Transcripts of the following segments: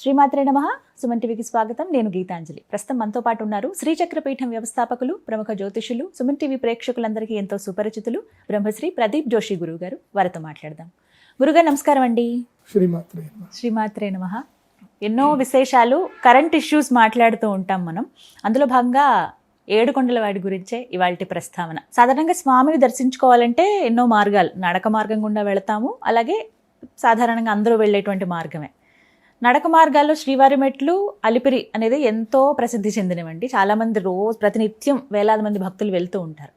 శ్రీమాత్రే నమ. సుమన్ టీవీకి స్వాగతం. నేను గీతాంజలి. ప్రస్తుతం మనతో పాటు ఉన్నారు శ్రీచక్రపీఠం వ్యవస్థాపకులు ప్రముఖ జ్యోతిషులు సుమన్ టీవీ ప్రేక్షకులందరికీ ఎంతో సుపరిచితులు బ్రహ్మశ్రీ ప్రదీప్ జోషి గురువు గారు వారితో మాట్లాడదాం. గురుగారు నమస్కారం అండి. శ్రీమాత్రే నమః. శ్రీమాత్రే నమ. ఎన్నో విశేషాలు కరెంట్ ఇష్యూస్ మాట్లాడుతూ ఉంటాం మనం. అందులో భాగంగా ఏడుకొండల వాడి గురించే ఇవాళ ప్రస్తావన. సాధారణంగా స్వామిని దర్శించుకోవాలంటే ఎన్నో మార్గాలు. నడక మార్గం గుండా వెళతాము. అలాగే సాధారణంగా అందరూ వెళ్ళేటువంటి మార్గమే. నడక మార్గాల్లో శ్రీవారి మెట్లు అలిపిరి అనేది ఎంతో ప్రసిద్ధి చెందినవండి. చాలామంది రోజు ప్రతినిత్యం వేలాది మంది భక్తులు వెళ్తూ ఉంటారు.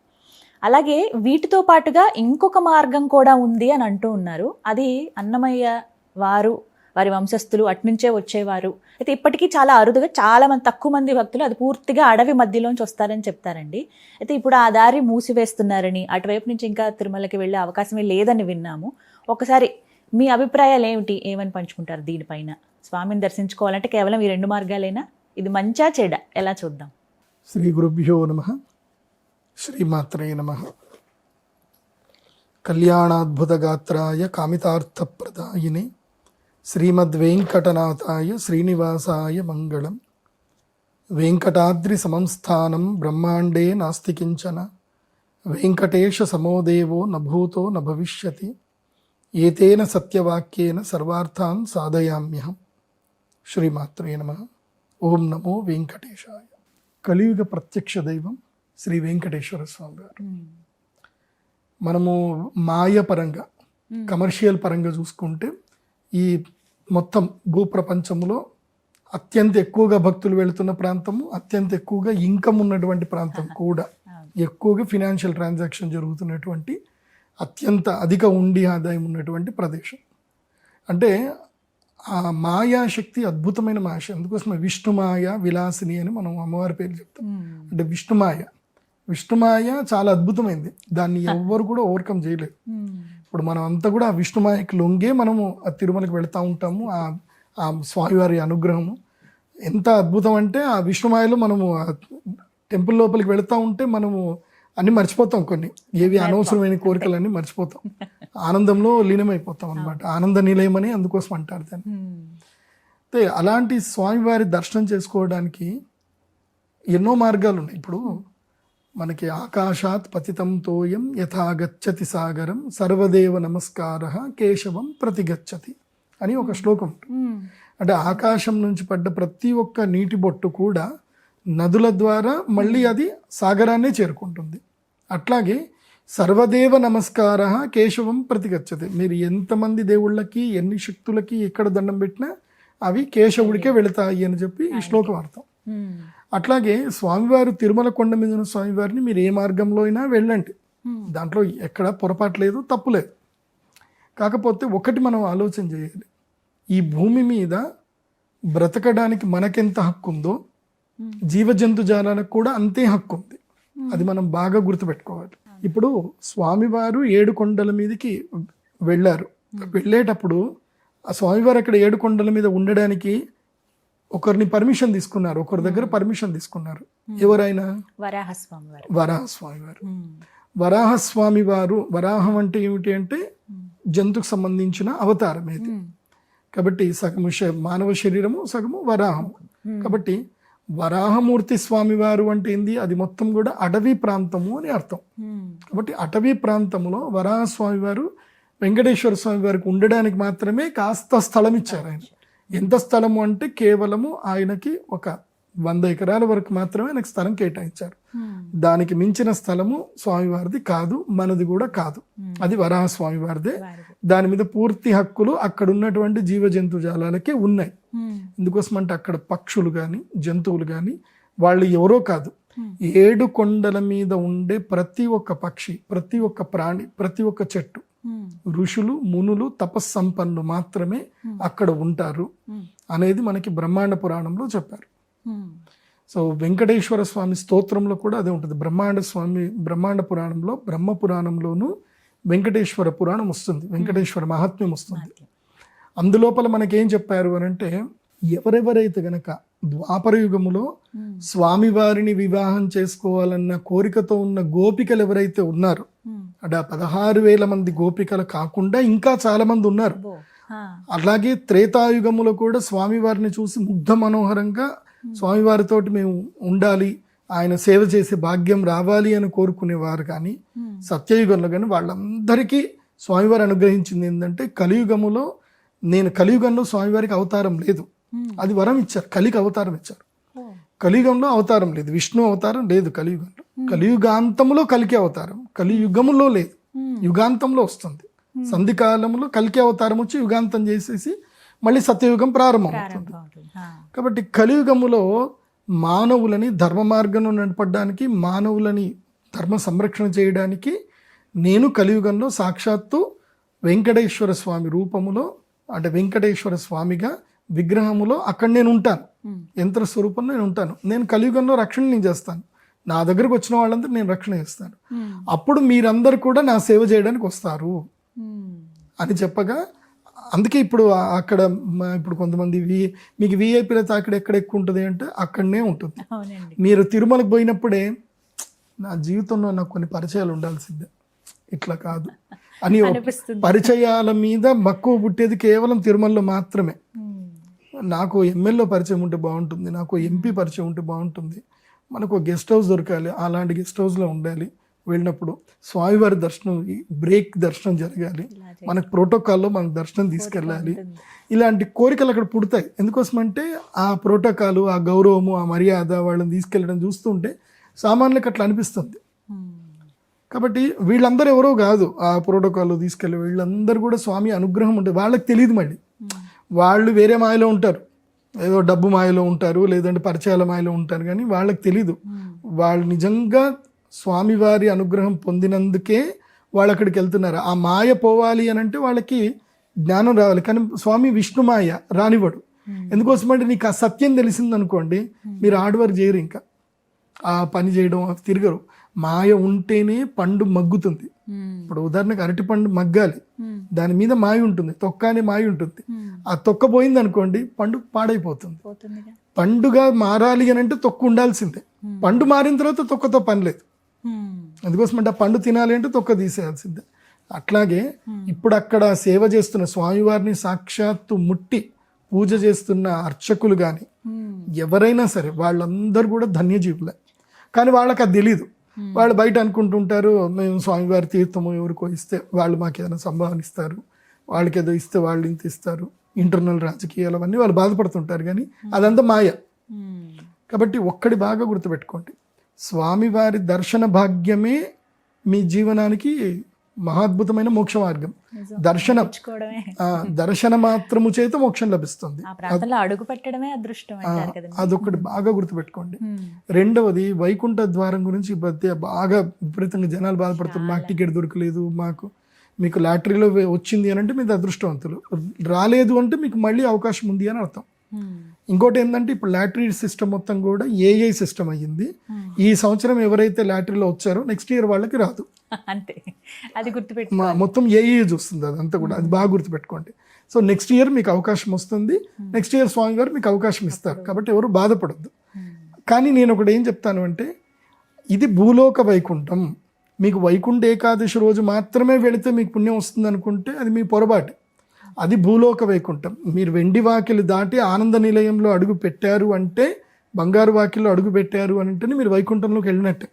అలాగే వీటితో పాటుగా ఇంకొక మార్గం కూడా ఉంది అని అంటూ ఉన్నారు. అది అన్నమయ్య వారు వారి వంశస్థులు అట్నుంచే వచ్చేవారు. అయితే ఇప్పటికీ చాలా అరుదుగా చాలా మంది తక్కువ మంది భక్తులు అది పూర్తిగా అడవి మధ్యలోంచి వస్తారని చెప్తారండి. అయితే ఇప్పుడు ఆ దారి మూసివేస్తున్నారని అటువైపు నుంచి ఇంకా తిరుమలకి వెళ్ళే అవకాశమే లేదని విన్నాము. ఒకసారి మీ అభిప్రాయాలు ఏమిటి ఏమని పంచుకుంటారు దీనిపైన? స్వామిని దర్శించుకోవాలంటే కేవలం ఈ రెండు మార్గాలేనా? ఇది మంచా చెడ? ఎలా చూద్దాం? శ్రీ గురుభ్యో నమ. శ్రీమాత్రే నమ. కళ్యాణాద్భుతగాత్రాయ శ్రీమద్ శ్రీమద్వేంకటనాథాయ శ్రీనివాసాయ మంగళం. వెంకటాద్రి సమంస్థానం బ్రహ్మాండే నాస్తి కించన వెంకటేశ సమోదేవో నభూతో న భవిష్యతి ఏతేన సత్యవాక్యేన సర్వార్థాన్ సాధయామ్యహం. శ్రీమాత్రే నమ. ఓం నమో వెంకటేశాయ. కలియుగ ప్రత్యక్ష దైవం శ్రీ వెంకటేశ్వర స్వామి గారు. మనము మాయ పరంగా కమర్షియల్ పరంగా చూసుకుంటే ఈ మొత్తం భూప్రపంచంలో అత్యంత ఎక్కువగా భక్తులు వెళుతున్న ప్రాంతము అత్యంత ఎక్కువగా ఇన్కమ్ ఉన్నటువంటి ప్రాంతం కూడా ఎక్కువగా ఫినాన్షియల్ ట్రాన్సాక్షన్ జరుగుతున్నటువంటి అత్యంత అధిక ఉండి ఆదాయం ఉన్నటువంటి ప్రదేశం. అంటే ఆ మాయా శక్తి అద్భుతమైన మాయ అందుకోసమే విష్ణుమాయ విలాసిని అని మనం అమ్మవారి పేరు చెప్తాం. అంటే విష్ణుమాయ విష్ణుమాయ చాలా అద్భుతమైంది. దాన్ని ఎవ్వరు కూడా ఓవర్కమ్ చేయలేదు. ఇప్పుడు మనం అంతా కూడా ఆ విష్ణుమాయకి లొంగే మనము ఆ తిరుమలకి వెళ్తూ ఉంటాము. ఆ ఆ స్వామివారి అనుగ్రహము. ఎంత అద్భుతం అంటే ఆ విష్ణుమాయలో మనము టెంపుల్ లోపలికి వెళ్తూ ఉంటే మనము అన్ని మర్చిపోతాం కొన్ని. ఏవి అనవసరమైన కోరికలన్నీ మర్చిపోతాం. ఆనందంలో లీనమైపోతాం అన్నమాట. ఆనంద నిలయం అని అందుకోసం అంటారు దాన్ని. అయితే అలాంటి స్వామివారి దర్శనం చేసుకోవడానికి ఎన్నో మార్గాలు ఉన్నాయి. ఇప్పుడు మనకి ఆకాశాత్ పతితం తోయం యథా గచ్చతి సాగరం సర్వదేవ నమస్కార కేశవం ప్రతిగచ్చతి అని ఒక శ్లోకం ఉంటుంది. అంటే ఆకాశం నుంచి పడ్డ ప్రతి ఒక్క నీటి బొట్టు కూడా నదుల ద్వారా మళ్ళీ అది సాగరాన్నే చేరుకుంటుంది. అట్లాగే సర్వదేవ నమస్కార కేశవం ప్రతిగచ్చతి. మీరు ఎంతమంది దేవుళ్ళకి ఎన్ని శక్తులకి ఎక్కడ దండం పెట్టినా అవి కేశవుడికే వెళతాయి అని చెప్పి ఈ శ్లోకం అర్థం. అట్లాగే స్వామివారు తిరుమల కొండ మీద ఉన్న స్వామివారిని మీరు ఏ మార్గంలో అయినా వెళ్ళండి. దాంట్లో ఎక్కడ పొరపాటు లేదు తప్పు లేదు. కాకపోతే ఒకటి మనం ఆలోచన చేయాలి. ఈ భూమి మీద బ్రతకడానికి మనకెంత హక్కు ఉందో జీవజంతు జాలాలకు కూడా అంతే హక్కు ఉంది. అది మనం బాగా గుర్తుపెట్టుకోవాలి. ఇప్పుడు స్వామివారు ఏడు కొండల మీదకి వెళ్ళారు. వెళ్ళేటప్పుడు ఆ స్వామివారు అక్కడ ఏడు కొండల మీద ఉండడానికి ఒకరిని పర్మిషన్ తీసుకున్నారు. ఒకరి దగ్గర పర్మిషన్ తీసుకున్నారు. ఎవరైనా? వరాహస్వామి వారు వరాహస్వామి వారు వరాహస్వామి వారు వరాహం అంటే ఏమిటి అంటే జంతుకు సంబంధించిన అవతారం ఇది కాబట్టి సగము మానవ శరీరము సగము వరాహము. కాబట్టి వరాహమూర్తి స్వామి వారు అంటే ఏంది? అది మొత్తం కూడా అడవి ప్రాంతము అని అర్థం. కాబట్టి అటవీ ప్రాంతంలో వరాహస్వామి వారు వెంకటేశ్వర స్వామి వారికి ఉండడానికి మాత్రమే కాస్త స్థలం ఇచ్చారు ఆయన ఎంత స్థలము అంటే కేవలము ఆయనకి ఒక వంద ఎకరాల వరకు మాత్రమే ఆయనకు స్థలం కేటాయించారు. దానికి మించిన స్థలము స్వామివారిది కాదు మనది కూడా కాదు. అది వరాహ స్వామివారిదే దాని మీద పూర్తి హక్కులు అక్కడ ఉన్నటువంటి జీవ జంతు జాలాలకే ఉన్నాయి. ఎందుకోసం అంటే అక్కడ పక్షులు కానీ జంతువులు కానీ వాళ్ళు ఎవరో కాదు. ఏడు కొండల మీద ఉండే ప్రతి ఒక్క పక్షి ప్రతి ఒక్క ప్రాణి ప్రతి ఒక్క చెట్టు ఋషులు మునులు తపస్సంపన్నులు మాత్రమే అక్కడ ఉంటారు అనేది మనకి బ్రహ్మాండ పురాణంలో చెప్పారు. సో వెంకటేశ్వర స్వామి స్తోత్రంలో కూడా అదే ఉంటుంది. బ్రహ్మాండ స్వామి బ్రహ్మాండ పురాణంలో బ్రహ్మ పురాణంలోను వెంకటేశ్వర పురాణం వస్తుంది. వెంకటేశ్వర మహాత్మ్యం వస్తుంది. అందులోపల మనకేం చెప్పారు అని అంటే ఎవరెవరైతే గనక ద్వాపర యుగములో స్వామివారిని వివాహం చేసుకోవాలన్న కోరికతో ఉన్న గోపికలు ఎవరైతే ఉన్నారో అంటే ఆ పదహారు వేల మంది గోపికలు కాకుండా ఇంకా చాలా మంది ఉన్నారు. అలాగే త్రేతాయుగములో కూడా స్వామివారిని చూసి ముగ్ధ మనోహరంగా స్వామివారితోటి మేము ఉండాలి ఆయన సేవ చేసే భాగ్యం రావాలి అని కోరుకునేవారు కానీ ఉమ్, సత్యయుగంలో కానీ వాళ్ళందరికీ స్వామివారు అనుగ్రహించింది ఏంటంటే కలియుగములో నేను కలియుగంలో స్వామివారికి అవతారం లేదు. ఉమ్. అది వరం ఇచ్చారు కలికి అవతారం ఇచ్చారు. కలియుగంలో అవతారం లేదు విష్ణు అవతారం లేదు కలియుగంలో. కలియుగాంతంలో కలికి అవతారం కలియుగములో లేదు. యుగాంతంలో వస్తుంది. సంధి కాలంలో కలికి అవతారం వచ్చి యుగాంతం చేసేసి మళ్ళీ సత్యయుగం ప్రారంభమవుతుంది ప్రారంభం అవుతుంది. ఆ, కాబట్టి కలియుగములో మానవులని ధర్మ మార్గంలో నడపడానికి మానవులని ధర్మ సంరక్షణ చేయడానికి నేను కలియుగంలో సాక్షాత్తు వెంకటేశ్వర స్వామి రూపములో అంటే వెంకటేశ్వర స్వామిగా విగ్రహములో అక్కడ నేను ఉంటాను. యంత్ర స్వరూపంలో నేను ఉంటాను. నేను కలియుగంలో రక్షణ నేను చేస్తాను. నా దగ్గరకు వచ్చిన వాళ్ళందరూ నేను రక్షణ చేస్తాను. అప్పుడు మీరందరూ కూడా నా సేవ చేయడానికి వస్తారు. అని చెప్పగా అందుకే ఇప్పుడు అక్కడ మ- ఇప్పుడు కొంతమంది వి మీకు విఐపీల తాకిడి ఎక్కడ ఎక్కువ ఉంటుంది అంటే అక్కడనే ఉంటుంది. మీరు తిరుమలకు పోయినప్పుడే నా జీవితంలో నాకు కొన్ని పరిచయాలు ఉండాల్సిందే. ఇట్లా కాదు. అని పరిచయాల మీద మక్కువ పుట్టేది కేవలం తిరుమలలో మాత్రమే. నాకు ఎమ్మెల్యే పరిచయం ఉంటే బాగుంటుంది నాకు ఎంపీ పరిచయం ఉంటే బాగుంటుంది. మనకు గెస్ట్ హౌస్ దొరకాలి అలాంటి గెస్ట్ హౌస్లో ఉండాలి. వెళ్ళినప్పుడు స్వామివారి దర్శనం బ్రేక్ దర్శనం జరగాలి. మనకు ప్రోటోకాల్లో మనకు దర్శనం తీసుకెళ్ళాలి. ఇలాంటి కోరికలు అక్కడ పుడతాయి. ఎందుకోసమంటే ఆ ప్రోటోకాలు ఆ గౌరవము ఆ మర్యాద వాళ్ళని తీసుకెళ్ళడం చూస్తుంటే సామాన్యులకు అట్లా అనిపిస్తుంది. కాబట్టి వీళ్ళందరూ ఎవరో కాదు ఆ ప్రోటోకాల్ తీసుకెళ్ళి వీళ్ళందరూ కూడా స్వామి అనుగ్రహం ఉంటుంది వాళ్ళకి తెలియదు మళ్ళీ. వాళ్ళు వేరే మాయలో ఉంటారు. ఏదో డబ్బు మాయలో ఉంటారు లేదంటే పరిచయాల మాయలో ఉంటారు కానీ వాళ్ళకి తెలీదు. వాళ్ళు నిజంగా స్వామివారి అనుగ్రహం పొందినందుకే వాళ్ళు అక్కడికి వెళ్తున్నారు ఆ మాయ పోవాలి అని అంటే వాళ్ళకి జ్ఞానం రావాలి. కానీ స్వామి విష్ణు మాయ రానివ్వడు. ఎందుకోసమంటే నీకు ఆ సత్యం తెలిసిందనుకోండి మీరు హార్డ్ వర్క్ చేయరు ఇంకా. ఆ పని చేయడం తిరగరు. మాయ ఉంటేనే పండు మగ్గుతుంది. ఇప్పుడు ఉదాహరణకు అరటి పండు మగ్గాలి. దాని మీద మాయ ఉంటుంది తొక్క అనే మాయ ఉంటుంది. ఆ తొక్క పోయింది అనుకోండి పండు పాడైపోతుంది. పండుగా మారాలి అని అంటే తొక్క ఉండాల్సిందే. పండు మారిన తర్వాత తొక్కతో పని లేదు. అందుకోసం అంటే ఆ పండు తినాలి అంటే తొక్క తీసేయాల్సిందే. అట్లాగే ఇప్పుడు అక్కడ సేవ చేస్తున్న స్వామివారిని సాక్షాత్తు ముట్టి పూజ చేస్తున్న అర్చకులు కానీ ఎవరైనా సరే వాళ్ళందరూ కూడా ధన్యజీవులే. కానీ వాళ్ళకి అది తెలీదు. వాళ్ళు బయట అనుకుంటుంటారు మేము స్వామివారి తీర్థము ఎవరికో ఇస్తే వాళ్ళు మాకు ఏదైనా సంభావన ఇస్తారు వాళ్ళకి ఏదో ఇస్తే వాళ్ళు ఇంత ఇస్తారు ఇంటర్నల్ రాజకీయాలు అవన్నీ వాళ్ళు బాధపడుతుంటారు కానీ అదంతా మాయ. కాబట్టి ఒక్కడి బాగా గుర్తుపెట్టుకోండి. స్వామివారి దర్శన భాగ్యమే మీ జీవనానికి మహాద్భుతమైన మోక్ష మార్గం. దర్శనం దర్శన మాత్రము చేత మోక్షం లభిస్తుంది. అడుగు పెట్టడమే అదృష్టం అదొకటి బాగా గుర్తుపెట్టుకోండి. రెండవది వైకుంఠ ద్వారం గురించి బాగా విపరీతంగా జనాలు బాధపడుతున్నారు. మాకు టికెట్ దొరకలేదు మాకు మీకు లాటరీలో వచ్చింది అని అంటే మీరు అదృష్టవంతులు. రాలేదు అంటే మీకు మళ్ళీ అవకాశం ఉంది అని అర్థం. ఇంకోటి ఏంటంటే ఇప్పుడు లాటరీ సిస్టమ్ మొత్తం కూడా ఏఐ సిస్టమ్ అయ్యింది. Hmm. ఈ సంవత్సరం ఎవరైతే లాటరీలో వచ్చారో నెక్స్ట్ ఇయర్ వాళ్ళకి రాదు. అంతే. అది గుర్తుపెట్టు మొత్తం ఏఐ చూస్తుంది అదంతా కూడా. అది బాగా గుర్తుపెట్టుకోండి. సో నెక్స్ట్ ఇయర్ మీకు అవకాశం వస్తుంది. నెక్స్ట్ ఇయర్ స్వామి గారు మీకు అవకాశం ఇస్తారు. కాబట్టి ఎవరు బాధపడద్దు. ఉమ్, కానీ నేను ఒకటి ఏం చెప్తాను అంటే ఇది భూలోక వైకుంఠం. మీకు వైకుంఠ ఏకాదశి రోజు మాత్రమే వెళితే మీకు పుణ్యం వస్తుంది అనుకుంటే అది మీ పొరపాటు. అది భూలోక వైకుంఠం. మీరు వెండి వాకిలు దాటి ఆనంద నిలయంలో అడుగు పెట్టారు అంటే బంగారు వాకిల్లో అడుగు పెట్టారు అని అంటేనే మీరు వైకుంఠంలోకి వెళ్ళినట్టే.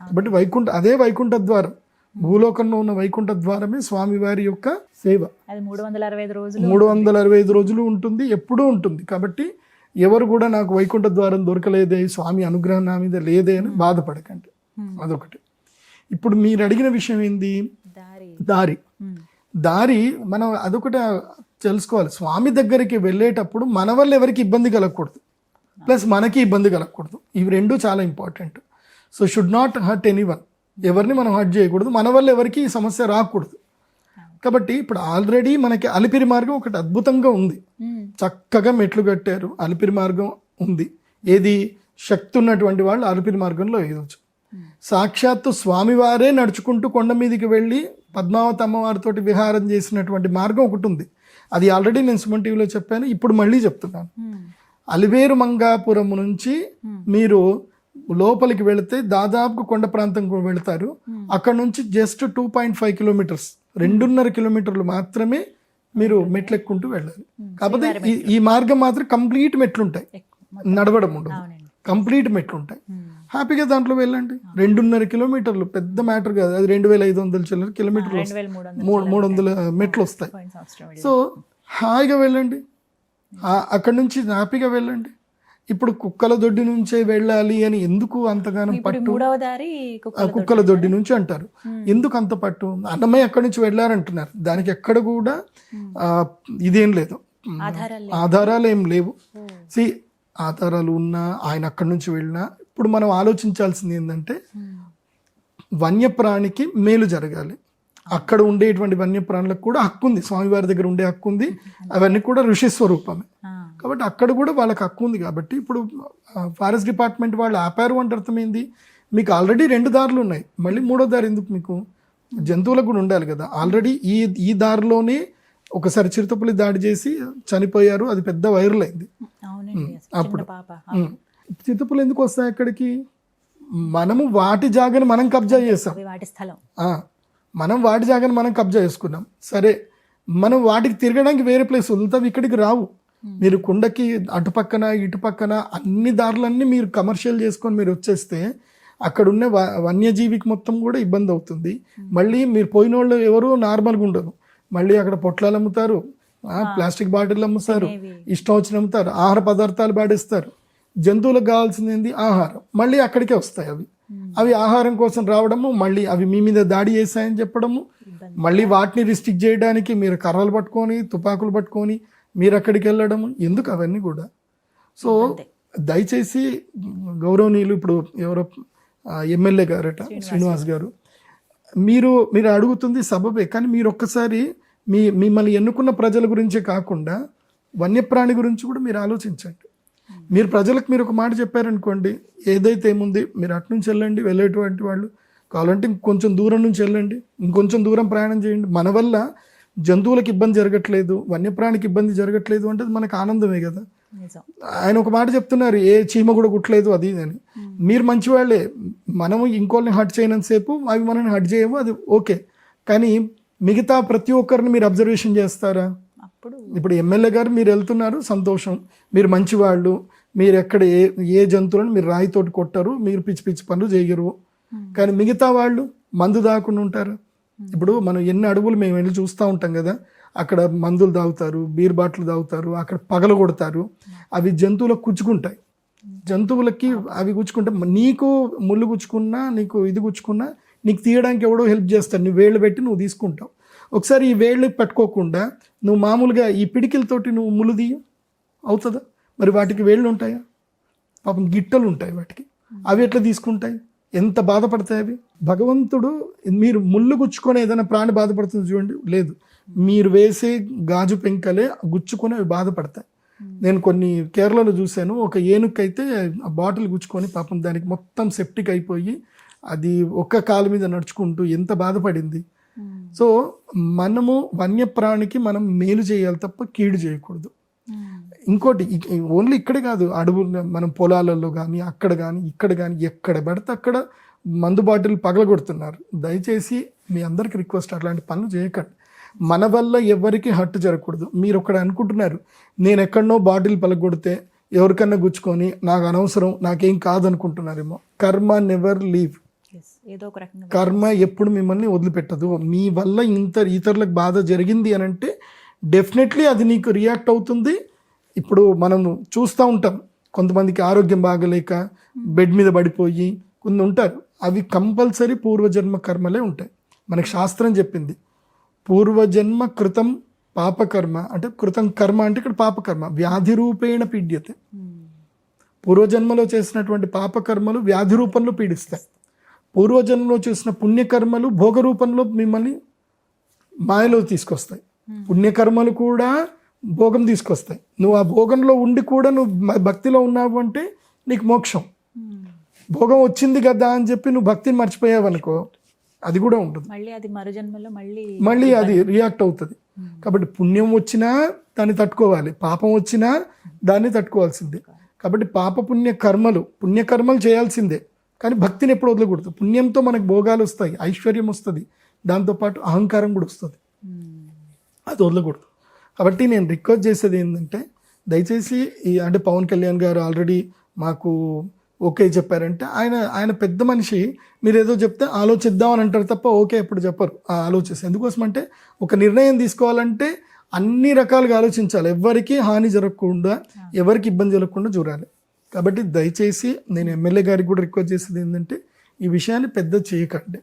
కాబట్టి వైకుంఠ అదే వైకుంఠ ద్వారం. భూలోకంలో ఉన్న వైకుంఠ ద్వారమే స్వామివారి యొక్క సేవ. మూడు వందల అరవై ఐదు రోజులు మూడు వందల అరవై ఐదు రోజులు ఉంటుంది ఎప్పుడూ ఉంటుంది. కాబట్టి ఎవరు కూడా నాకు వైకుంఠ ద్వారం దొరకలేదే స్వామి అనుగ్రహం నా మీద లేదే అని బాధపడకండి. అదొకటి. ఇప్పుడు మీరు అడిగిన విషయం ఏంది? దారి. దారి మనం అదొకటి తెలుసుకోవాలి. స్వామి దగ్గరికి వెళ్ళేటప్పుడు మన వల్ల ఎవరికి ఇబ్బంది కలగకూడదు. ప్లస్ మనకి ఇబ్బంది కలగకూడదు. ఇవి రెండు చాలా important. So should not hurt anyone ఎవరిని మనం హర్ట్ చేయకూడదు. మన వల్ల ఎవరికి ఈ సమస్య రాకూడదు. కాబట్టి ఇప్పుడు ఆల్రెడీ మనకి అలిపిరి మార్గం ఒకటి అద్భుతంగా ఉంది. చక్కగా మెట్లు కట్టారు. అలిపిరి మార్గం ఉంది. ఏది? శక్తి ఉన్నటువంటి వాళ్ళు అలిపిరి మార్గంలో వేయవచ్చు. సాక్షాత్తు స్వామివారే నడుచుకుంటూ కొండ మీదకి వెళ్ళి పద్మావతి అమ్మవారితోటి విహారం చేసినటువంటి మార్గం ఒకటి ఉంది. అది ఆల్రెడీ నేను సుమన్ టీవీలో చెప్పాను ఇప్పుడు మళ్ళీ చెప్తున్నాను. అలివేరు మంగాపురం నుంచి మీరు లోపలికి వెళితే దాదాపు కొండ ప్రాంతం వెళ్తారు. అక్కడ నుంచి just two point five kilometres రెండున్నర కిలోమీటర్లు మాత్రమే మీరు మెట్లు ఎక్కుంటూ వెళ్ళాలి కాకపోతే ఈ- ఈ మార్గం మాత్రం కంప్లీట్ మెట్లు ఉంటాయి ఎక్కువ. నడవడం ఉండదు. కంప్లీట్ మెట్లు ఉంటాయి. హ్యాపీగా దాంట్లో వెళ్ళండి. రెండున్నర కిలోమీటర్లు పెద్ద మ్యాటర్ కాదు. అది రెండు వేల ఐదు వందల చిల్లర కిలోమీటర్లు మూడు వందలు మెట్లు వస్తాయి. సో హాయిగా వెళ్ళండి. అక్కడి నుంచి హ్యాపీగా వెళ్ళండి. ఇప్పుడు కుక్కల దొడ్డి నుంచే వెళ్ళాలి అని ఎందుకు అంతగానం పట్టు? కుక్కల దొడ్డి నుంచి అంటారు. ఎందుకు అంత పట్టు? అన్నమయ్య అక్కడి నుంచి వెళ్ళారంటున్నారు. దానికి ఎక్కడ కూడా ఆ, ఇదేం లేదు. ఆధారాలు ఏం లేవు. సి ఆధారాలు ఉన్నా ఆయన అక్కడి నుంచి వెళ్ళినా ఇప్పుడు మనం ఆలోచించాల్సింది ఏంటంటే. వన్యప్రాణికి మేలు జరగాలి. అక్కడ ఉండేటువంటి వన్యప్రాణులకు కూడా హక్కు ఉంది. స్వామివారి దగ్గర ఉండే హక్కు ఉంది. అవన్నీ కూడా ఋషి స్వరూపమే. కాబట్టి అక్కడ కూడా వాళ్ళకి హక్కు ఉంది కాబట్టి ఇప్పుడు ఫారెస్ట్ డిపార్ట్మెంట్ వాళ్ళు ఆపారు అంటే అర్థమైంది. మీకు ఆల్రెడీ రెండు దారులు ఉన్నాయి. మళ్ళీ మూడో దారి ఎందుకు మీకు? జంతువులకు కూడా ఉండాలి కదా. ఆల్రెడీ ఈ ఈ దారిలోనే ఒకసారి చిరుతపులి దాడి చేసి చనిపోయారు. అది పెద్ద వైరల్ అయింది. చిన్న పాప. ఉమ్. చిరుతపులు ఎందుకు వస్తాయి అక్కడికి? మనము వాటి జాగని మనం కబ్జా చేసాం. అవి వాటి స్థలం. ఆ, మనం వాటి జాగాని మనం కబ్జా చేసుకున్నాం. సరే మనం వాటికి తిరగడానికి వేరే ప్లేస్ వదులుతాం ఇక్కడికి రావు. మీరు కుండకి అటుపక్కన ఇటుపక్కన అన్ని దారులన్నీ మీరు కమర్షియల్ చేసుకొని మీరు వచ్చేస్తే అక్కడ ఉన్న వ- వన్యజీవికి మొత్తం కూడా ఇబ్బంది అవుతుంది. మళ్ళీ మీరు పోయిన వాళ్ళు ఎవరు నార్మల్గా ఉండరు. మళ్ళీ అక్కడ పొట్లాలు అమ్ముతారు. ప్లాస్టిక్ బాటిల్ అమ్ముతారు. ఇష్టం వచ్చిన అమ్ముతారు ఆహార పదార్థాలు పాడేస్తారు జంతువులకు కావాల్సింది ఏంది? ఆహారం. మళ్ళీ అక్కడికే వస్తాయి అవి. అవి ఆహారం కోసం రావడము మళ్ళీ అవి మీ మీద దాడి చేశాయని చెప్పడము మళ్ళీ వాటిని రిస్ట్రిక్ట్ చేయడానికి మీరు కర్రలు పట్టుకొని తుపాకులు పట్టుకొని మీరు అక్కడికి వెళ్ళడము ఎందుకు అవన్నీ కూడా? సో దయచేసి గౌరవనీయులు ఇప్పుడు ఎవరో ఎమ్మెల్యే గారట శ్రీనివాస్ గారు మీరు మీరు అడుగుతుంది సబబే కానీ మీరు ఒక్కసారి మీ మిమ్మల్ని ఎన్నుకున్న ప్రజల గురించే కాకుండా వన్యప్రాణి గురించి కూడా మీరు ఆలోచించండి. మీరు ప్రజలకు మీరు ఒక మాట చెప్పారనుకోండి ఏదైతే ఏముంది మీరు అటు నుంచి వెళ్ళండి వెళ్ళేటువంటి వాళ్ళు కావాలంటే ఇంకొంచెం దూరం నుంచి వెళ్ళండి ఇంకొంచెం దూరం ప్రయాణం చేయండి. మన వల్ల జంతువులకు ఇబ్బంది జరగట్లేదు వన్యప్రాణికి ఇబ్బంది జరగట్లేదు అంటే మనకు ఆనందమే కదా. ఆయన ఒక మాట చెప్తున్నారు ఏ చీమ కూడా కుట్టలేదు అది అని. మీరు మంచివాళ్ళే మనము ఇంకోళ్ళని హట్ చేయనంతసేపు అవి మనల్ని హట్ చేయవు అది ఓకే. కానీ మిగతా ప్రతి ఒక్కరిని మీరు అబ్జర్వేషన్ చేస్తారా? అప్పుడు. ఇప్పుడు ఎమ్మెల్యే గారు మీరు వెళ్తున్నారు సంతోషం. మీరు మంచివాళ్ళు. మీరు ఎక్కడ ఏ ఏ జంతువులను మీరు రాయితోటి కొట్టరు మీరు పిచ్చి పిచ్చి పనులు చేయరు. కానీ మిగతా వాళ్ళు మందు దాకుండా ఉంటారు. ఇప్పుడు మనం ఎన్ని అడవులు మేము వెళ్ళి చూస్తూ ఉంటాం కదా అక్కడ మందులు తాగుతారు బీర్ బాటిల్ తాగుతారు అక్కడ పగల కొడతారు. అవి జంతువులకు కుచ్చుకుంటాయి జంతువులకి అవి గుచ్చుకుంటే నీకు ముళ్ళు గుచ్చుకున్నా నీకు ఇది గుచ్చుకున్నా నీకు తీయడానికి ఎవడో హెల్ప్ చేస్తాడు నువ్వు వేళ్ళు పెట్టి నువ్వు తీసుకుంటావు. ఒకసారి ఈ వేళ్ళు పెట్టుకోకుండా నువ్వు మామూలుగా ఈ పిడికిలతోటి నువ్వు ముళ్ళు తీయ అవుతుందా? మరి వాటికి వేళ్ళు ఉంటాయా? పాపం గిట్టలు ఉంటాయి వాటికి. అవి ఎట్లా తీసుకుంటాయి? ఎంత బాధపడతాయి అవి? భగవంతుడు మీరు ముళ్ళు గుచ్చుకొని ఏదైనా ప్రాణి బాధపడుతుంది చూడండి లేదు. మీరు వేసే గాజు పెంకలే గుచ్చుకొని అవి బాధపడతాయి. నేను కొన్ని కేరళలో చూశాను ఒక ఏనుకైతే ఆ బాటిల్ గుచ్చుకొని పాపం దానికి మొత్తం సెప్టిక్ అయిపోయి అది ఒక్క కాలు మీద నడుచుకుంటూ ఎంత బాధపడింది ఉమ్. సో మనము వన్యప్రాణికి మనం మేలు చేయాలి తప్ప కీడు చేయకూడదు ఉమ్. ఇంకోటి ఇక- ఓన్లీ ఇక్కడే కాదు అడవు మనం పొలాలలో కానీ అక్కడ కానీ ఇక్కడ కానీ ఎక్కడ పడితే అక్కడ మందు బాటిల్ పగలగొడుతున్నారు దయచేసి మీ అందరికి రిక్వెస్ట్ అట్లాంటి పనులు చేయకండి మన వల్ల ఎవరికి హర్ట్ జరగకూడదు మీరు ఒకటి అనుకుంటున్నారు నేను ఎక్కడనో బాటిల్ పగలగొడితే ఎవరికన్నా గుచ్చుకొని నాకు అనవసరం నాకేం కాదనుకుంటున్నారేమో కర్మ నెవర్ లీవ్. ఏదో ఒక రకంగా కర్మ ఎప్పుడు మిమ్మల్ని వదిలిపెట్టదు. మీ వల్ల ఇంత ఇతరులకు బాధ జరిగింది అని అంటే డెఫినెట్లీ అది నీకు రియాక్ట్ అవుతుంది. ఇప్పుడు మనం చూస్తూ ఉంటాం. కొంతమందికి ఆరోగ్యం బాగలేక బెడ్ మీద పడిపోయి కొన్ని ఉంటారు. అవి కంపల్సరీ పూర్వజన్మ కర్మలే ఉంటాయి. మనకి శాస్త్రం చెప్పింది. పూర్వజన్మ కృతం పాపకర్మ. అంటే కృతం కర్మ అంటే ఇక్కడ పాపకర్మ. వ్యాధి రూపేణ పీడ్యతే. ఉమ్. పూర్వజన్మలో చేసినటువంటి పాపకర్మలు వ్యాధి రూపంలో పీడిస్తాయి. పూర్వజన్మలో చేసిన పుణ్యకర్మలు భోగ రూపంలో మిమ్మల్ని మాయలో తీసుకొస్తాయి. పుణ్యకర్మలు కూడా భోగం తీసుకొస్తాయి. నువ్వు ఆ భోగంలో ఉండి కూడా నువ్వు భక్తిలో ఉన్నావు అంటే నీకు మోక్షం. ఉమ్. భోగం వచ్చింది కదా అని చెప్పి నువ్వు భక్తిని మర్చిపోయావు అనుకో అది కూడా ఉంటుంది మళ్ళీ అది మరు జన్మలో మళ్ళీ మళ్ళీ అది రియాక్ట్ అవుతుంది. కాబట్టి పుణ్యం వచ్చినా దాన్ని తట్టుకోవాలి. పాపం వచ్చినా దాన్ని తట్టుకోవాల్సిందే. కాబట్టి పాప పుణ్య కర్మలు పుణ్యకర్మలు చేయాల్సిందే. కానీ భక్తిని ఎప్పుడు వదలకూడదు. పుణ్యంతో మనకు భోగాలు వస్తాయి ఐశ్వర్యం వస్తుంది దాంతోపాటు అహంకారం కూడా వస్తుంది. ఉమ్. అది వదలకూడదు. కాబట్టి నేను రిక్వెస్ట్ చేసేది ఏంటంటే దయచేసి ఈ అంటే పవన్ కళ్యాణ్ గారు ఆల్రెడీ మాకు ఓకే చెప్పారంటే ఆయన ఆయన పెద్ద మనిషి మీరు ఏదో చెప్తే ఆలోచిద్దాం అని అంటారు తప్ప ఓకే ఎప్పుడు చెప్పరు ఆలోచిస్తే ఎందుకోసం అంటే ఒక నిర్ణయం తీసుకోవాలంటే అన్ని రకాలుగా ఆలోచించాలి. ఎవరికి హాని జరగకుండా ఎవరికి ఇబ్బంది జరగకుండా చూడాలి. కాబట్టి దయచేసి నేను ఎమ్మెల్యే గారికి కూడా రిక్వెస్ట్ చేసేది ఏంటంటే ఈ విషయాన్ని పెద్ద చేయకండి.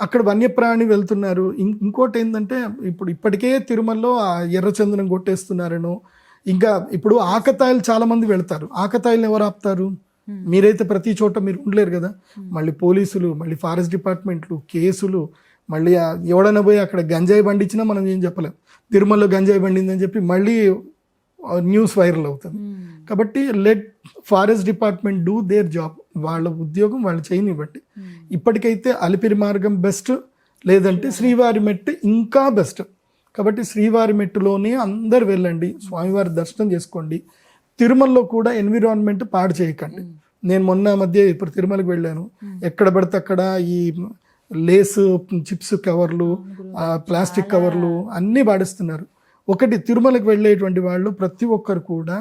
అక్కడ వన్యప్రాణి వెళ్తున్నారు. ఇంకోటి ఏంటంటే ఇప్పుడు ఇప్పటికే తిరుమలలో ఆ ఎర్రచందనం కొట్టేస్తున్నారను ఇంకా ఇప్పుడు ఆకతాయిలు చాలా మంది వెళ్తారు. ఆకతాయిలు ఎవరు ఆపుతారు? మీరైతే ప్రతి చోట మీరు ఉండలేరు కదా. మళ్ళీ పోలీసులు మళ్ళీ ఫారెస్ట్ డిపార్ట్మెంట్లు కేసులు మళ్ళీ ఎవడైనా పోయి అక్కడ గంజాయి బండించినా మనం ఏం చెప్పలేం. తిరుమలలో గంజాయి బండిందని చెప్పి మళ్ళీ న్యూస్ వైరల్ అవుతుంది. కాబట్టి let forest department do their job వాళ్ళ ఉద్యోగం వాళ్ళు చేయనివ్వండి ఇప్పటికైతే అలిపిరి మార్గం బెస్ట్ లేదంటే శ్రీవారి మెట్టు ఇంకా బెస్ట్ కాబట్టి శ్రీవారి మెట్టులోనే అందరు వెళ్ళండి. స్వామివారి దర్శనం చేసుకోండి. తిరుమలలో కూడా ఎన్విరాన్మెంట్ పాడు చేయకండి. నేను మొన్న మధ్య ఇప్పుడు తిరుమలకి వెళ్ళాను. ఎక్కడ పడితే అక్కడ ఈ లేస్ చిప్స్ కవర్లు ప్లాస్టిక్ కవర్లు అన్నీ పాడిస్తున్నారు. ఒకటి తిరుమలకు వెళ్ళేటువంటి వాళ్ళు ప్రతి ఒక్కరు కూడా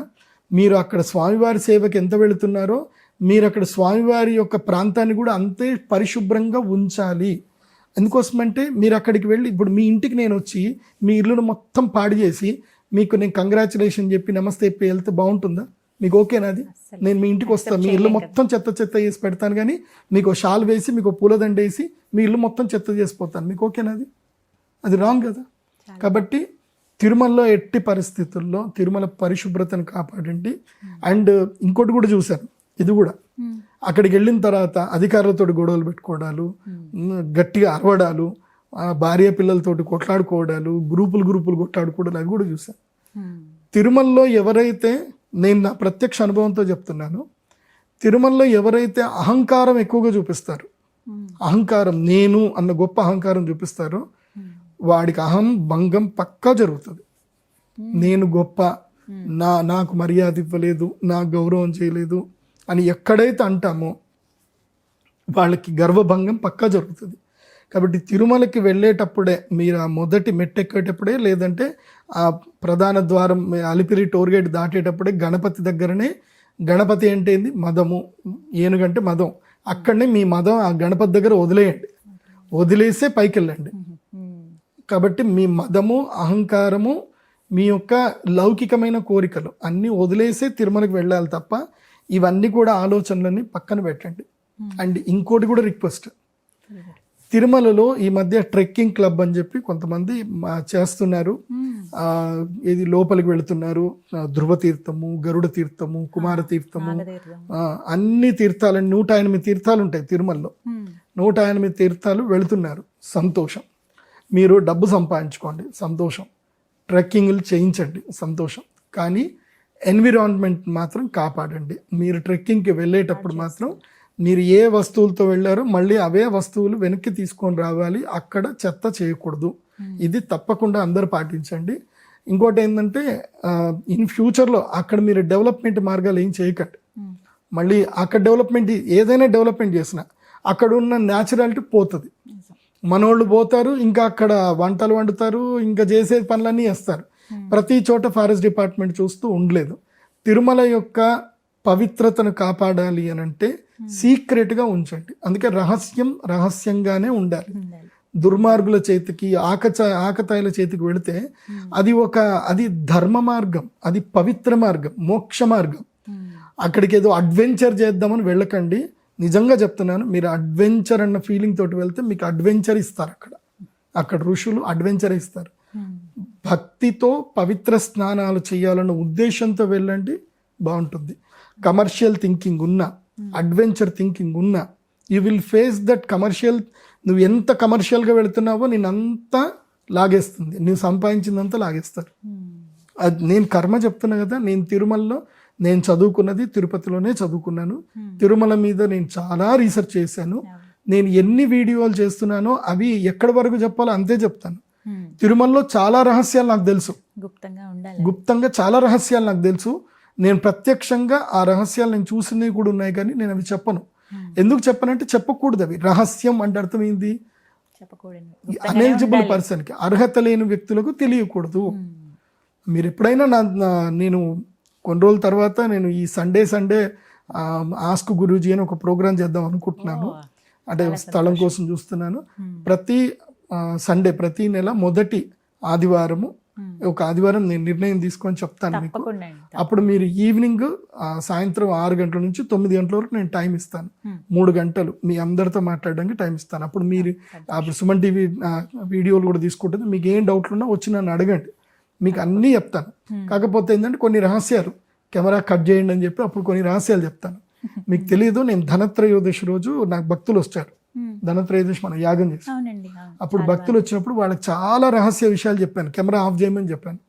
మీరు అక్కడ స్వామివారి సేవకి ఎంత వెళుతున్నారో మీరు అక్కడ స్వామివారి యొక్క ప్రాంతాన్ని కూడా అంతే పరిశుభ్రంగా ఉంచాలి. ఎందుకోసమంటే మీరు అక్కడికి వెళ్ళి ఇప్పుడు మీ ఇంటికి నేను వచ్చి మీ ఇల్లును మొత్తం పాడు చేసి మీకు నేను కంగ్రాచులేషన్ చెప్పి నమస్తే చెప్పి వెళ్తే బాగుంటుందా? మీకు ఓకేనా అది? నేను మీ ఇంటికి వస్తాను మీ ఇల్లు మొత్తం చెత్త చెత్త చేసి పెడతాను కానీ మీకు షాల్ వేసి మీకు పూలదండ వేసి మీ ఇల్లు మొత్తం చెత్త చేసిపోతాను మీకు ఓకేనా అది? అది రాంగ్ కదా? కాబట్టి తిరుమలలో ఎట్టి పరిస్థితుల్లో తిరుమల పరిశుభ్రతను కాపాడండి. అండ్ ఇంకోటి కూడా చూశాను. ఇది కూడా. అక్కడికి వెళ్ళిన తర్వాత అధికారులతో గొడవలు పెట్టుకోవడాలు గట్టిగా అరవడాలు భార్య పిల్లలతోటి కొట్లాడుకోవడాలు గ్రూపులు గ్రూపులు కొట్లాడుకోవడాలు అవి కూడా చూశాను. తిరుమలలో ఎవరైతే నేను నా ప్రత్యక్ష అనుభవంతో చెప్తున్నాను తిరుమలలో ఎవరైతే అహంకారం ఎక్కువగా చూపిస్తారు అహంకారం నేను అన్న గొప్ప అహంకారం చూపిస్తారో వాడికి అహం భంగం పక్కా జరుగుతుంది. నేను గొప్ప నా నాకు మర్యాద ఇవ్వలేదు నా గౌరవం చేయలేదు అని ఎక్కడైతే అంటామో వాళ్ళకి గర్వభంగం పక్కా జరుగుతుంది. కాబట్టి తిరుమలకి వెళ్ళేటప్పుడే మీరు ఆ మొదటి మెట్టెక్కేటప్పుడే లేదంటే ఆ ప్రధాన ద్వారం అలిపిరి టోర్గేట్ దాటేటప్పుడే గణపతి దగ్గరనే గణపతి అంటే ఏంది? మదము. ఏనుగంటే మదం. అక్కడనే మీ మదం ఆ గణపతి దగ్గర వదిలేయండి. వదిలేసే పైకి వెళ్ళండి కాబట్టి మీ మదము అహంకారము మీ యొక్క లౌకికమైన కోరికలు అన్నీ వదిలేసే తిరుమలకి వెళ్ళాలి తప్ప ఇవన్నీ కూడా ఆలోచనలని పక్కన పెట్టండి. అండ్ ఇంకోటి కూడా రిక్వెస్ట్. తిరుమలలో ఈ మధ్య ట్రెక్కింగ్ క్లబ్ అని చెప్పి కొంతమంది చేస్తున్నారు. ఆ, ఇది లోపలికి వెళుతున్నారు. ధ్రువ తీర్థము గరుడ తీర్థము కుమార తీర్థము ఆ, అన్ని తీర్థాలు నూట ఎనిమిది తీర్థాలు ఉంటాయి తిరుమలలో. నూట ఎనిమిది తీర్థాలు వెళుతున్నారు సంతోషం. మీరు డబ్బు సంపాదించుకోండి. సంతోషం. ట్రెక్కింగ్లు చేయించండి. సంతోషం. కానీ ఎన్విరాన్మెంట్ మాత్రం కాపాడండి. మీరు ట్రెక్కింగ్కి వెళ్ళేటప్పుడు మాత్రం మీరు ఏ వస్తువులతో వెళ్ళారో మళ్ళీ అవే వస్తువులు వెనక్కి తీసుకొని రావాలి. అక్కడ చెత్త చేయకూడదు. ఇది తప్పకుండా అందరూ పాటించండి. ఇంకోటి ఏంటంటే ఇన్ ఫ్యూచర్లో అక్కడ మీరు డెవలప్మెంట్ మార్గాలు ఏం చేయకండి. మళ్ళీ అక్కడ డెవలప్మెంట్ ఏదైనా డెవలప్మెంట్ చేసినా అక్కడ ఉన్న న్యాచురాలిటీ పోతుంది. మనోళ్ళు పోతారు ఇంకా అక్కడ వంటలు వండుతారు ఇంకా చేసే పనులన్నీ చేస్తారు. ప్రతి చోట ఫారెస్ట్ డిపార్ట్మెంట్ చూస్తూ ఉండలేదు. తిరుమల యొక్క పవిత్రతను కాపాడాలి అని అంటే సీక్రెట్గా ఉంచండి. అందుకే రహస్యం రహస్యంగానే ఉండాలి. దుర్మార్గుల చేతికి ఆకచ ఆకతాయిల చేతికి వెళితే అది ఒక అది ధర్మ మార్గం అది పవిత్ర మార్గం మోక్ష మార్గం. అక్కడికి ఏదో అడ్వెంచర్ చేద్దామని వెళ్ళకండి. నిజంగా చెప్తున్నాను మీరు అడ్వెంచర్ అన్న ఫీలింగ్ తోటి వెళ్తే మీకు అడ్వెంచర్ ఇస్తారు అక్కడ. అక్కడ ఋషులు అడ్వెంచర్ ఇస్తారు. భక్తితో పవిత్ర స్నానాలు చేయాలన్న ఉద్దేశంతో వెళ్ళండి బాగుంటుంది. కమర్షియల్ థింకింగ్ ఉన్నా అడ్వెంచర్ థింకింగ్ ఉన్నా you will face that commercial నువ్వు ఎంత కమర్షియల్గా వెళుతున్నావో నేను అంతా లాగేస్తుంది. నువ్వు సంపాదించిందంతా లాగేస్తారు. అది నేను కర్మ చెప్తున్నా కదా నేను తిరుమలలో నేను చదువుకున్నది తిరుపతిలోనే చదువుకున్నాను. తిరుమల మీద నేను చాలా రీసెర్చ్ చేశాను. నేను ఎన్ని వీడియోలు చేస్తున్నానో అవి ఎక్కడి వరకు చెప్పాలో అంతే చెప్తాను. తిరుమలలో చాలా రహస్యాలు నాకు తెలుసు. గుప్తంగా ఉండాలి. గుప్తంగా చాలా రహస్యాలు నాకు తెలుసు. నేను ప్రత్యక్షంగా ఆ రహస్యాలు నేను చూసినవి కూడా ఉన్నాయి కానీ నేను అవి చెప్పను. ఎందుకు చెప్పనంటే చెప్పకూడదు అవి. రహస్యం అంటే అర్థం ఏంది చెప్పకూడదు అనెలిజిబుల్ పర్సన్కి అర్హత లేని వ్యక్తులకు తెలియకూడదు. మీరు ఎప్పుడైనా నా- నేను కొన్ని రోజుల తర్వాత నేను ఈ సండే సండే ఆస్క్ గురూజీ అని ఒక ప్రోగ్రామ్ చేద్దాం అనుకుంటున్నాను. అంటే స్థలం కోసం చూస్తున్నాను. ప్రతి సండే ప్రతి నెల మొదటి ఆదివారము. ఒక ఆదివారం నేను నిర్ణయం తీసుకొని చెప్తాను మీకు. అప్పుడు మీరు ఈవినింగ్ సాయంత్రం ఆరు గంటల నుంచి తొమ్మిది గంటల వరకు నేను టైం ఇస్తాను. మూడు గంటలు మీ అందరితో మాట్లాడడానికి టైం ఇస్తాను. అప్పుడు మీరు అప్పుడు సుమన్ టీవీ వీడియోలు కూడా తీసుకుంటుంది మీకు ఏం డౌట్లు ఉన్నా వచ్చి నన్ను అడగండి. మీకు అన్నీ చెప్తాను. కాకపోతే ఏంటంటే కొన్ని రహస్యాలు. కెమెరా కట్ చేయండి అని చెప్పి అప్పుడు కొన్ని రహస్యాలు చెప్తాను. మీకు తెలియదు నేను ధనత్రయోదశి రోజు నాకు భక్తులు వచ్చారు Hmm. ధనత్రయోదశి మనం యాగం అవును. అప్పుడు భక్తులు వచ్చినప్పుడు వాళ్ళకి చాలా రహస్య విషయాలు చెప్పాను. కెమెరా ఆఫ్ చేయమని చెప్పాను.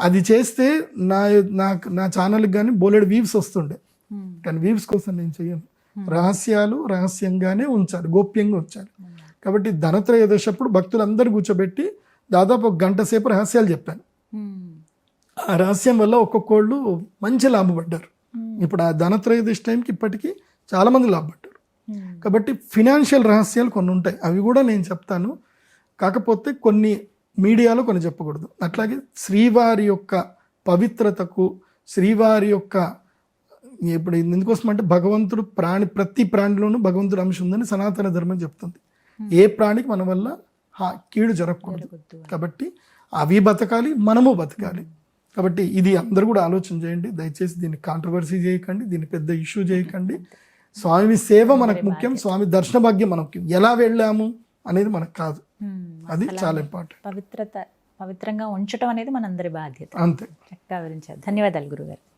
అది చేస్తే నా నాకు నా ఛానల్కి కానీ బోలెడు వీవ్స్ వస్తుండే. Hmm. కానీ వీవ్స్ కోసం నేను చెయ్యను. రహస్యాలు రహస్యంగానే ఉంచాలి గోప్యంగా ఉంచాలి. కాబట్టి ధనత్రయోదశి అప్పుడు భక్తులందరూ కూర్చోబెట్టి దాదాపు ఒక గంట సేపు రహస్యాలు చెప్పాను. Hmm. ఆ రహస్యం వల్ల ఒక్కొక్కళ్ళు మంచి లాభపడ్డారు. Hmm. ఇప్పుడు ఆ ధనత్రయోదశి టైంకి ఇప్పటికీ చాలామంది లాభపడ్డారు. Hmm. కాబట్టి ఫినాన్షియల్ రహస్యాలు కొన్ని ఉంటాయి. అవి కూడా నేను చెప్తాను. కాకపోతే కొన్ని మీడియాలో కొన్ని చెప్పకూడదు. అట్లాగే శ్రీవారి యొక్క పవిత్రతకు శ్రీవారి యొక్క ఇప్పుడు ఎందుకోసం అంటే భగవంతుడు ప్రాణి ప్రతి ప్రాణిలోనూ భగవంతుడు అంశం ఉందని సనాతన ధర్మం చెప్తుంది. ఏ ప్రాణికి మన వల్ల కీడు జరగకూడదు. కాబట్టి అవి బతకాలి మనము బతకాలి. కాబట్టి ఇది అందరూ కూడా ఆలోచన చేయండి. దయచేసి దీన్ని కాంట్రవర్సీ చేయకండి దీన్ని పెద్ద ఇష్యూ చేయకండి. స్వామి సేవ మనకు ముఖ్యం స్వామి దర్శన భాగ్యం మనకు ముఖ్యం. ఎలా వెళ్ళాము అనేది మనకు కాదు. అది చాలా ఇంపార్టెంట్ పవిత్రత పవిత్రంగా ఉంచడం అనేది మనందరి బాధ్యత. అంతే. చక్కగా వివరించారు. ధన్యవాదాలు గురుగారు.